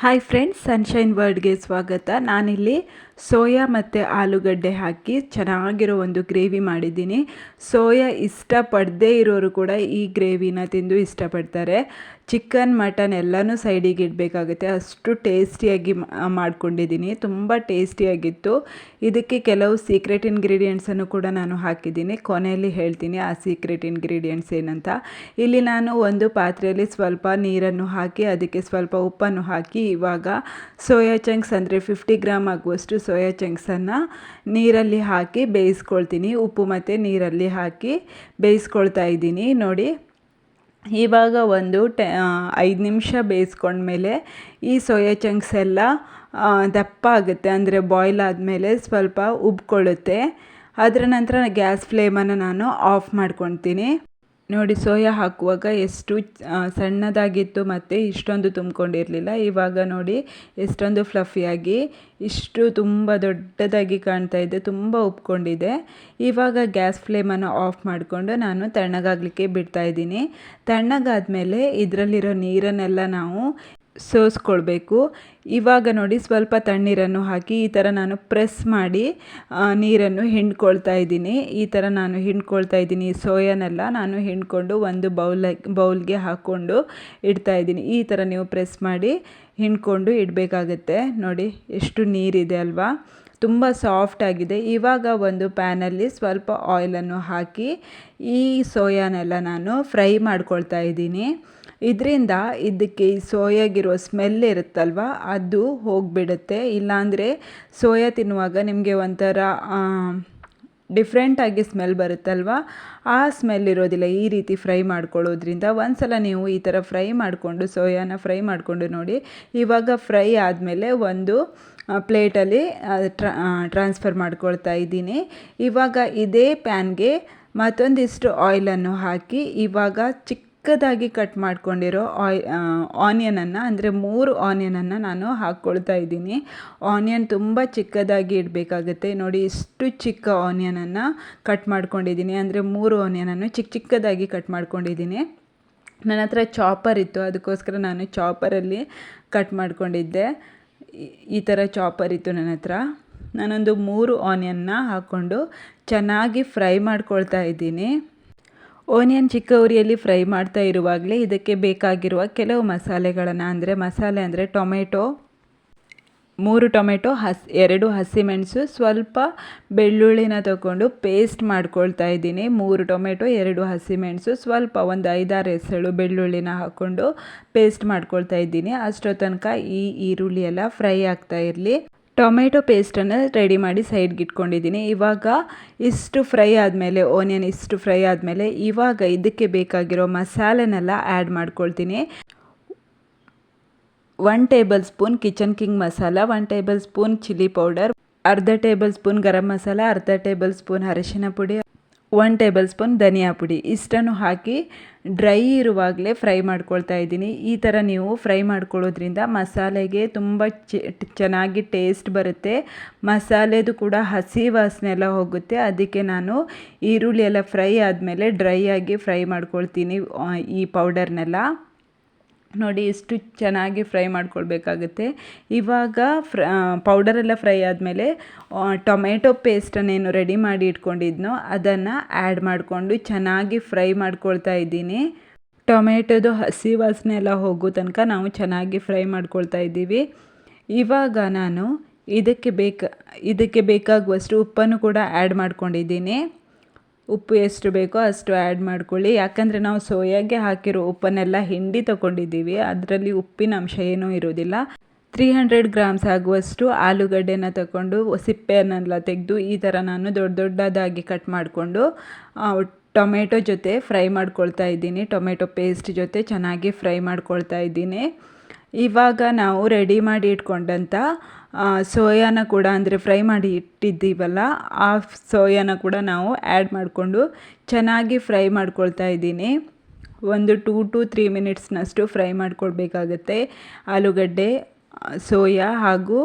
Hi friends sunshine ವರ್ಲ್ಡ್ಗೆ ಸ್ವಾಗತ. ನಾನಿಲ್ಲಿ soya ಮತ್ತು ಆಲೂಗಡ್ಡೆ ಹಾಕಿ ಚೆನ್ನಾಗಿರೋ ಒಂದು ಗ್ರೇವಿ ಮಾಡಿದ್ದೀನಿ. ಸೋಯಾ ಇಷ್ಟಪಡದೇ ಇರೋರು ಕೂಡ ಈ ಗ್ರೇವಿನ ತಿಂದು ಇಷ್ಟಪಡ್ತಾರೆ. ಚಿಕನ್, ಮಟನ್ ಎಲ್ಲನೂ ಸೈಡಿಗೆ ಇಡಬೇಕಾಗುತ್ತೆ. ಅಷ್ಟು ಟೇಸ್ಟಿಯಾಗಿ ಮಾಡ್ಕೊಂಡಿದ್ದೀನಿ. ತುಂಬ ಟೇಸ್ಟಿಯಾಗಿತ್ತು. ಇದಕ್ಕೆ ಕೆಲವು ಸೀಕ್ರೆಟ್ ಇಂಗ್ರೀಡಿಯೆಂಟ್ಸನ್ನು ಕೂಡ ನಾನು ಹಾಕಿದ್ದೀನಿ. ಕೊನೆಯಲ್ಲಿ ಹೇಳ್ತೀನಿ ಆ ಸೀಕ್ರೆಟ್ ಇಂಗ್ರೀಡಿಯೆಂಟ್ಸ್ ಏನಂತ. ಇಲ್ಲಿ ನಾನು ಒಂದು ಪಾತ್ರೆಯಲ್ಲಿ ಸ್ವಲ್ಪ ನೀರನ್ನು ಹಾಕಿ, ಅದಕ್ಕೆ ಸ್ವಲ್ಪ ಉಪ್ಪನ್ನು ಹಾಕಿ, ಇವಾಗ ಸೋಯಾ ಚಂಕ್ಸ್ ಅಂದರೆ ಫಿಫ್ಟಿ ಗ್ರಾಮ್ ಆಗುವಷ್ಟು ಸೋಯಾ ಚಂಕ್ಸನ್ನು ನೀರಲ್ಲಿ ಹಾಕಿ ಬೇಯಿಸ್ಕೊಳ್ತೀನಿ. ಉಪ್ಪು ಮತ್ತು ನೀರಲ್ಲಿ ಹಾಕಿ ಬೇಯಿಸ್ಕೊಳ್ತಾ ಇದ್ದೀನಿ. ನೋಡಿ, ಇವಾಗ ಒಂದು ಟೆ ಐದು ನಿಮಿಷ ಬೇಯಿಸ್ಕೊಂಡ್ಮೇಲೆ ಈ ಸೋಯಾ ಚಂಕ್ಸ್ ಎಲ್ಲ ದಪ್ಪ ಆಗುತ್ತೆ. ಅಂದರೆ ಬಾಯ್ಲ್ ಆದಮೇಲೆ ಸ್ವಲ್ಪ ಉಬ್ಕೊಳ್ಳುತ್ತೆ. ಅದರ ನಂತರ ಗ್ಯಾಸ್ ಫ್ಲೇಮನ್ನು ನಾನು ಆಫ್ ಮಾಡ್ಕೊತೀನಿ ನೋಡಿ, ಸೋಯಾ ಹಾಕುವಾಗ ಎಷ್ಟು ಸಣ್ಣದಾಗಿತ್ತು ಮತ್ತು ಇಷ್ಟೊಂದು ತುಂಬಿಕೊಂಡಿರಲಿಲ್ಲ. ಇವಾಗ ನೋಡಿ, ಎಷ್ಟೊಂದು ಫ್ಲಫಿಯಾಗಿ ಇಷ್ಟು ತುಂಬ ದೊಡ್ಡದಾಗಿ ಕಾಣ್ತಾ ಇದೆ, ತುಂಬ ಉಪ್ಕೊಂಡಿದೆ. ಇವಾಗ ಗ್ಯಾಸ್ ಫ್ಲೇಮನ್ನು ಆಫ್ ಮಾಡಿಕೊಂಡು ನಾನು ತಣ್ಣಗಾಗಲಿಕ್ಕೆ ಬಿಡ್ತಾ ಇದ್ದೀನಿ. ತಣ್ಣಗಾದಮೇಲೆ ಇದರಲ್ಲಿರೋ ನೀರನ್ನೆಲ್ಲ ನಾವು ಸೋಸ್ಕೊಳ್ಬೇಕು. ಇವಾಗ ನೋಡಿ ಸ್ವಲ್ಪ ತಣ್ಣೀರನ್ನು ಹಾಕಿ ಈ ಥರ ನಾನು ಪ್ರೆಸ್ ಮಾಡಿ ನೀರನ್ನು ಹಿಂಡ್ಕೊಳ್ತಾ ಇದ್ದೀನಿ. ಈ ಥರ ನಾನು ಹಿಂಡ್ಕೊಳ್ತಾ ಇದ್ದೀನಿ. ಸೋಯಾನೆಲ್ಲ ನಾನು ಹಿಂಡ್ಕೊಂಡು ಒಂದು ಬೌಲ್, ಬೌಲ್ಗೆ ಹಾಕ್ಕೊಂಡು ಇಡ್ತಾ ಇದ್ದೀನಿ. ಈ ಥರ ನೀವು ಪ್ರೆಸ್ ಮಾಡಿ ಹಿಂಡ್ಕೊಂಡು ಇಡಬೇಕಾಗತ್ತೆ. ನೋಡಿ ಎಷ್ಟು ನೀರಿದೆ ಅಲ್ವಾ? ತುಂಬ ಸಾಫ್ಟ್ ಆಗಿದೆ. ಇವಾಗ ಒಂದು ಪ್ಯಾನಲ್ಲಿ ಸ್ವಲ್ಪ ಆಯಿಲನ್ನು ಹಾಕಿ ಈ ಸೋಯಾನೆಲ್ಲ ನಾನು ಫ್ರೈ ಮಾಡ್ಕೊಳ್ತಾ ಇದ್ದೀನಿ. ಇದರಿಂದ ಇದಕ್ಕೆ ಈ ಸೋಯಾಗಿರೋ ಸ್ಮೆಲ್ ಇರುತ್ತಲ್ವ, ಅದು ಹೋಗಿಬಿಡುತ್ತೆ. ಇಲ್ಲಾಂದರೆ ಸೋಯಾ ತಿನ್ನುವಾಗ ನಿಮಗೆ ಒಂಥರ ಡಿಫ್ರೆಂಟಾಗಿ ಸ್ಮೆಲ್ ಬರುತ್ತಲ್ವ? ಆ ಸ್ಮೆಲ್ ಇರೋದಿಲ್ಲ. ಈ ರೀತಿ ಫ್ರೈ ಮಾಡ್ಕೊಳ್ಳೋದ್ರಿಂದ ಒಂದು ಸಲ ನೀವು ಈ ಥರ ಫ್ರೈ ಮಾಡಿಕೊಂಡು, ಸೋಯಾನ ಫ್ರೈ ಮಾಡಿಕೊಂಡು ನೋಡಿ. ಇವಾಗ ಫ್ರೈ ಆದಮೇಲೆ ಒಂದು ಪ್ಲೇಟಲ್ಲಿ ಟ್ರಾನ್ಸ್ಫರ್ ಮಾಡ್ಕೊಳ್ತಾ ಇದ್ದೀನಿ. ಇವಾಗ ಇದೇ ಪ್ಯಾನ್ಗೆ ಮತ್ತೊಂದಿಷ್ಟು ಆಯಿಲನ್ನು ಹಾಕಿ ಇವಾಗ ಚಿಕ್ಕ ಚಿಕ್ಕದಾಗಿ ಕಟ್ ಮಾಡ್ಕೊಂಡಿರೋ ಆಯ್ ಆನಿಯನನ್ನು, ಅಂದರೆ ಮೂರು ಆನಿಯನನ್ನು ನಾನು ಹಾಕ್ಕೊಳ್ತಾ ಇದ್ದೀನಿ. ಆನಿಯನ್ ತುಂಬ ಚಿಕ್ಕದಾಗಿ ಇಡಬೇಕಾಗುತ್ತೆ. ನೋಡಿ, ಇಷ್ಟು ಚಿಕ್ಕ ಆನಿಯನನ್ನು ಕಟ್ ಮಾಡ್ಕೊಂಡಿದ್ದೀನಿ. ಅಂದರೆ ಮೂರು ಆನಿಯನನ್ನು ಚಿಕ್ಕ ಚಿಕ್ಕದಾಗಿ ಕಟ್ ಮಾಡ್ಕೊಂಡಿದ್ದೀನಿ. ನನ್ನ ಹತ್ರ ಚಾಪರ್ ಇತ್ತು, ಅದಕ್ಕೋಸ್ಕರ ನಾನು ಚಾಪರಲ್ಲಿ ಕಟ್ ಮಾಡ್ಕೊಂಡಿದ್ದೆ. ಈ ಥರ ಚಾಪರ್ ಇತ್ತು ನನ್ನ ಹತ್ರ. ನಾನೊಂದು ಮೂರು ಆನಿಯನ್ನ ಹಾಕ್ಕೊಂಡು ಚೆನ್ನಾಗಿ ಫ್ರೈ ಮಾಡ್ಕೊಳ್ತಾ ಇದ್ದೀನಿ. ಓನಿಯನ್ ಚಿಕ್ಕ ಉರಿಯಲ್ಲಿ ಫ್ರೈ ಮಾಡ್ತಾ ಇರುವಾಗಲೇ ಇದಕ್ಕೆ ಬೇಕಾಗಿರುವ ಕೆಲವು ಮಸಾಲೆಗಳನ್ನು, ಅಂದರೆ ಮಸಾಲೆ ಅಂದರೆ ಟೊಮೆಟೊ, ಮೂರು ಟೊಮೆಟೊ, ಹಸ್, ಎರಡು ಹಸಿಮೆಣಸು, ಸ್ವಲ್ಪ ಬೆಳ್ಳುಳ್ಳಿನ ತಗೊಂಡು ಪೇಸ್ಟ್ ಮಾಡ್ಕೊಳ್ತಾ ಇದ್ದೀನಿ. ಮೂರು ಟೊಮೆಟೊ, ಎರಡು ಹಸಿಮೆಣಸು, ಸ್ವಲ್ಪ ಒಂದು ಐದಾರು ಎಸಳು ಬೆಳ್ಳುಳ್ಳಿನ ಹಾಕ್ಕೊಂಡು ಪೇಸ್ಟ್ ಮಾಡ್ಕೊಳ್ತಾ ಇದ್ದೀನಿ. ಅಷ್ಟೋ ತನಕ ಈ ಈರುಳ್ಳಿ ಎಲ್ಲ ಫ್ರೈ ಆಗ್ತಾ ಇರಲಿ. ಟೊಮೆಟೊ ಪೇಸ್ಟನ್ನು ರೆಡಿ ಮಾಡಿ ಸೈಡ್ಗೆ ಇಟ್ಕೊಂಡಿದ್ದೀನಿ. ಇವಾಗ ಇಷ್ಟು ಫ್ರೈ ಆದಮೇಲೆ ಓನಿಯನ್ ಇಷ್ಟು ಫ್ರೈ ಆದಮೇಲೆ ಇವಾಗ ಇದಕ್ಕೆ ಬೇಕಾಗಿರೋ ಮಸಾಲೆನೆಲ್ಲ ಆ್ಯಡ್ ಮಾಡ್ಕೊಳ್ತೀನಿ. One tablespoon kitchen king masala, one tablespoon chilli powder, ಅರ್ಧ ಟೇಬಲ್ ಸ್ಪೂನ್ ಗರಂ ಮಸಾಲ, ಅರ್ಧ ಟೇಬಲ್ ಸ್ಪೂನ್ ಅರಿಶಿನ ಪುಡಿ. ಒನ್ ಟೇಬಲ್ ಸ್ಪೂನ್ ಧನಿಯಾ ಪುಡಿ. ಇಷ್ಟನ್ನು ಹಾಕಿ ಡ್ರೈ ಇರುವಾಗಲೇ ಫ್ರೈ ಮಾಡ್ಕೊಳ್ತಾ ಇದ್ದೀನಿ. ಈ ಥರ ನೀವು ಫ್ರೈ ಮಾಡ್ಕೊಳ್ಳೋದ್ರಿಂದ ಮಸಾಲೆಗೆ ತುಂಬ ಚೆನ್ನಾಗಿ ಟೇಸ್ಟ್ ಬರುತ್ತೆ. ಮಸಾಲೆದು ಕೂಡ ಹಸಿ ವಾಸನೆ ಎಲ್ಲ ಹೋಗುತ್ತೆ. ಅದಕ್ಕೆ ನಾನು ಈರುಳ್ಳಿ ಎಲ್ಲ ಫ್ರೈ ಆದಮೇಲೆ ಡ್ರೈ ಆಗಿ ಫ್ರೈ ಮಾಡ್ಕೊಳ್ತೀನಿ ಈ ಪೌಡರ್ನೆಲ್ಲ. ನೋಡಿ ಇಷ್ಟು ಚೆನ್ನಾಗಿ ಫ್ರೈ ಮಾಡ್ಕೊಳ್ಬೇಕಾಗುತ್ತೆ. ಇವಾಗ ಫ್ರ ಪೌಡರೆಲ್ಲ ಫ್ರೈ ಆದಮೇಲೆ ಟೊಮೆಟೊ ಪೇಸ್ಟನ್ನೇನು ರೆಡಿ ಮಾಡಿ ಇಟ್ಕೊಂಡಿದ್ನೋ ಅದನ್ನು ಆ್ಯಡ್ ಮಾಡಿಕೊಂಡು ಚೆನ್ನಾಗಿ ಫ್ರೈ ಮಾಡ್ಕೊಳ್ತಾ ಇದ್ದೀನಿ. ಟೊಮೆಟೊದು ಹಸಿ ವಾಸನೆ ಎಲ್ಲ ಹೋಗೋ ತನಕ ನಾವು ಚೆನ್ನಾಗಿ ಫ್ರೈ ಮಾಡ್ಕೊಳ್ತಾ ಇದ್ದೀವಿ. ಇವಾಗ ನಾನು ಇದಕ್ಕೆ ಬೇಕ, ಇದಕ್ಕೆ ಬೇಕಾಗುವಷ್ಟು ಉಪ್ಪನ್ನು ಕೂಡ ಆ್ಯಡ್ ಮಾಡ್ಕೊಂಡಿದ್ದೀನಿ. ಉಪ್ಪು ಎಷ್ಟು ಬೇಕೋ ಅಷ್ಟು ಆ್ಯಡ್ ಮಾಡ್ಕೊಳ್ಳಿ. ಯಾಕಂದರೆ ನಾವು ಸೋಯಾಗೆ ಹಾಕಿರೋ ಉಪ್ಪನ್ನೆಲ್ಲ ಹಿಂಡಿ ತೊಗೊಂಡಿದ್ದೀವಿ. ಅದರಲ್ಲಿ ಉಪ್ಪಿನ ಅಂಶ ಏನೂ ಇರೋದಿಲ್ಲ. ತ್ರೀ ಹಂಡ್ರೆಡ್ ಗ್ರಾಮ್ಸ್ ಆಗುವಷ್ಟು ಆಲೂಗಡ್ಡೆನ ತಗೊಂಡು, ಸಿಪ್ಪೆಯನ್ನೆಲ್ಲ ತೆಗೆದು, ಈ ಥರ ನಾನು ದೊಡ್ಡ ದೊಡ್ಡದಾಗಿ ಕಟ್ ಮಾಡಿಕೊಂಡು ಟೊಮೆಟೊ ಜೊತೆ ಫ್ರೈ ಮಾಡ್ಕೊಳ್ತಾ ಇದ್ದೀನಿ. ಟೊಮೆಟೊ ಪೇಸ್ಟ್ ಜೊತೆ ಚೆನ್ನಾಗಿ ಫ್ರೈ ಮಾಡ್ಕೊಳ್ತಾ ಇದ್ದೀನಿ. ಇವಾಗ ನಾವು ರೆಡಿ ಮಾಡಿ ಇಟ್ಕೊಂಡಂಥ ಸೋಯಾನ ಕೂಡ ಅಂದರೆ ಫ್ರೈ ಮಾಡಿ ಇಟ್ಟಿದ್ದೀವಲ್ಲ, ಆ ಸೋಯಾನ ಕೂಡ ನಾವು ಆ್ಯಡ್ ಮಾಡಿಕೊಂಡು ಚೆನ್ನಾಗಿ ಫ್ರೈ ಮಾಡ್ಕೊಳ್ತಾ ಇದ್ದೀನಿ. ಒಂದು ಟೂ ಟು ತ್ರೀ ಮಿನಿಟ್ಸ್ನಷ್ಟು ಫ್ರೈ ಮಾಡ್ಕೊಳ್ಬೇಕಾಗತ್ತೆ. ಆಲೂಗಡ್ಡೆ, ಸೋಯಾ ಹಾಗೂ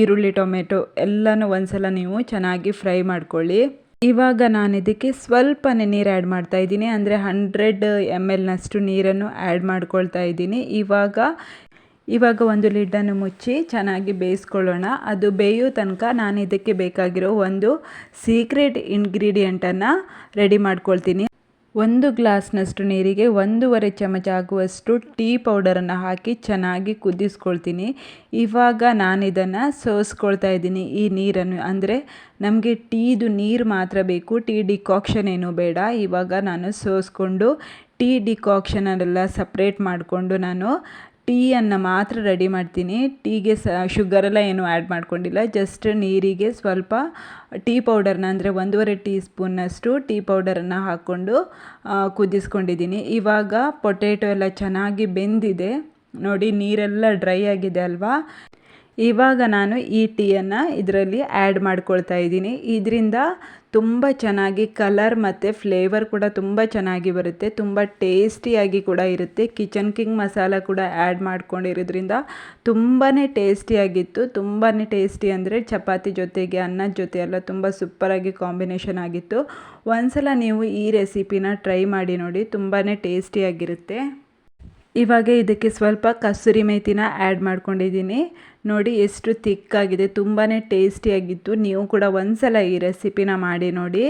ಈರುಳ್ಳಿ, ಟೊಮೆಟೊ ಎಲ್ಲನೂ ಒಂದ್ಸಲ ನೀವು ಚೆನ್ನಾಗಿ ಫ್ರೈ ಮಾಡ್ಕೊಳ್ಳಿ. ಇವಾಗ ನಾನು ಇದಕ್ಕೆ ಸ್ವಲ್ಪನೇ ನೀರು ಆ್ಯಡ್ ಮಾಡ್ತಾ ಇದ್ದೀನಿ. ಅಂದರೆ ಹಂಡ್ರೆಡ್ ಎಂ ಎಲ್ನಷ್ಟು ನೀರನ್ನು ಆ್ಯಡ್ ಮಾಡ್ಕೊಳ್ತಾ ಇದ್ದೀನಿ. ಇವಾಗ ಇವಾಗ ಒಂದು ಲಿಡ್ಡನ್ನು ಮುಚ್ಚಿ ಚೆನ್ನಾಗಿ ಬೇಯಿಸ್ಕೊಳ್ಳೋಣ. ಅದು ಬೇಯೋ ತನಕ ನಾನು ಇದಕ್ಕೆ ಬೇಕಾಗಿರೋ ಒಂದು ಸೀಕ್ರೆಟ್ ಇಂಗ್ರೀಡಿಯೆಂಟನ್ನು ರೆಡಿ ಮಾಡ್ಕೊಳ್ತೀನಿ. ಒಂದು ಗ್ಲಾಸ್ನಷ್ಟು ನೀರಿಗೆ ಒಂದೂವರೆ ಚಮಚ ಆಗುವಷ್ಟು ಟೀ ಪೌಡರನ್ನು ಹಾಕಿ ಚೆನ್ನಾಗಿ ಕುದಿಸ್ಕೊಳ್ತೀನಿ. ಇವಾಗ ನಾನು ಇದನ್ನು ಸೋಸ್ಕೊಳ್ತಾ ಇದ್ದೀನಿ ಈ ನೀರನ್ನು. ಅಂದರೆ ನಮಗೆ ಟೀದು ನೀರು ಮಾತ್ರ ಬೇಕು, ಟೀ ಡಿಕಾಕ್ಷನ್ ಏನೂ ಬೇಡ. ಇವಾಗ ನಾನು ಸೋಸ್ಕೊಂಡು ಟೀ ಡಿಕಾಕ್ಷನನ್ನೆಲ್ಲ ಸಪ್ರೇಟ್ ಮಾಡಿಕೊಂಡು ನಾನು ಟೀಯನ್ನು ಮಾತ್ರ ರೆಡಿ ಮಾಡ್ತೀನಿ. ಟೀಗೆ ಸ, ಶುಗರೆಲ್ಲ ಏನು ಆ್ಯಡ್ ಮಾಡ್ಕೊಂಡಿಲ್ಲ. ಜಸ್ಟ್ ನೀರಿಗೆ ಸ್ವಲ್ಪ ಟೀ ಪೌಡರ್ನ, ಅಂದರೆ ಒಂದೂವರೆ ಟೀ ಸ್ಪೂನ್ನಷ್ಟು ಟೀ ಪೌಡರನ್ನು ಹಾಕ್ಕೊಂಡು ಕುದಿಸ್ಕೊಂಡಿದ್ದೀನಿ. ಇವಾಗ ಪೊಟೇಟೊ ಎಲ್ಲ ಚೆನ್ನಾಗಿ ಬೆಂದಿದೆ. ನೋಡಿ, ನೀರೆಲ್ಲ ಡ್ರೈ ಆಗಿದೆ ಅಲ್ವಾ? ಇವಾಗ ನಾನು ಈ ಟೀಯನ್ನು ಇದರಲ್ಲಿ ಆ್ಯಡ್ ಮಾಡ್ಕೊಳ್ತಾ ಇದ್ದೀನಿ. ಇದರಿಂದ ತುಂಬ ಚೆನ್ನಾಗಿ ಕಲರ್ ಮತ್ತು ಫ್ಲೇವರ್ ಕೂಡ ತುಂಬ ಚೆನ್ನಾಗಿ ಬರುತ್ತೆ. ತುಂಬ ಟೇಸ್ಟಿಯಾಗಿ ಕೂಡ ಇರುತ್ತೆ. ಕಿಚನ್ ಕಿಂಗ್ ಮಸಾಲ ಕೂಡ ಆ್ಯಡ್ ಮಾಡ್ಕೊಂಡಿರೋದ್ರಿಂದ ತುಂಬಾ ಟೇಸ್ಟಿಯಾಗಿತ್ತು. ತುಂಬಾ ಟೇಸ್ಟಿ ಅಂದರೆ ಚಪಾತಿ ಜೊತೆಗೆ ಅನ್ನದ ಜೊತೆ ಎಲ್ಲ ತುಂಬ ಸೂಪರಾಗಿ ಕಾಂಬಿನೇಷನ್ ಆಗಿತ್ತು. ಒಂದ್ಸಲ ನೀವು ಈ ರೆಸಿಪಿನ ಟ್ರೈ ಮಾಡಿ ನೋಡಿ. ತುಂಬಾ ಟೇಸ್ಟಿಯಾಗಿರುತ್ತೆ. ಇವಾಗ ಇದಕ್ಕೆ ಸ್ವಲ್ಪ ಕಸೂರಿ ಮೇಥಿನ ಆ್ಯಡ್ ಮಾಡ್ಕೊಂಡಿದ್ದೀನಿ. ನೋಡಿ ಎಷ್ಟು ತಿಕ್ಕಾಗಿದೆ ತುಂಬಾ ಟೇಸ್ಟಿಯಾಗಿತ್ತು. ನೀವು ಕೂಡ ಒಂದ್ಸಲ ಈ ರೆಸಿಪಿನ ಮಾಡಿ ನೋಡಿ.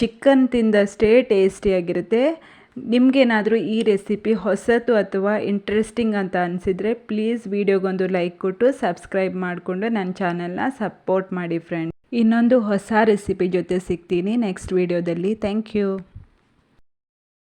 ಚಿಕನ್ ತಿಂದಷ್ಟೇ ಟೇಸ್ಟಿಯಾಗಿರುತ್ತೆ. ನಿಮಗೇನಾದರೂ ಈ ರೆಸಿಪಿ ಹೊಸತು ಅಥವಾ ಇಂಟ್ರೆಸ್ಟಿಂಗ್ ಅಂತ ಅನಿಸಿದರೆ ಪ್ಲೀಸ್ ವಿಡಿಯೋಗೊಂದು ಲೈಕ್ ಕೊಟ್ಟು ಸಬ್ಸ್ಕ್ರೈಬ್ ಮಾಡಿಕೊಂಡು ನನ್ನ ಚಾನಲ್ನ ಸಪೋರ್ಟ್ ಮಾಡಿ ಫ್ರೆಂಡ್ ಇನ್ನೊಂದು ಹೊಸ ರೆಸಿಪಿ ಜೊತೆ ಸಿಗ್ತೀನಿ ನೆಕ್ಸ್ಟ್ ವಿಡಿಯೋದಲ್ಲಿ. Thank you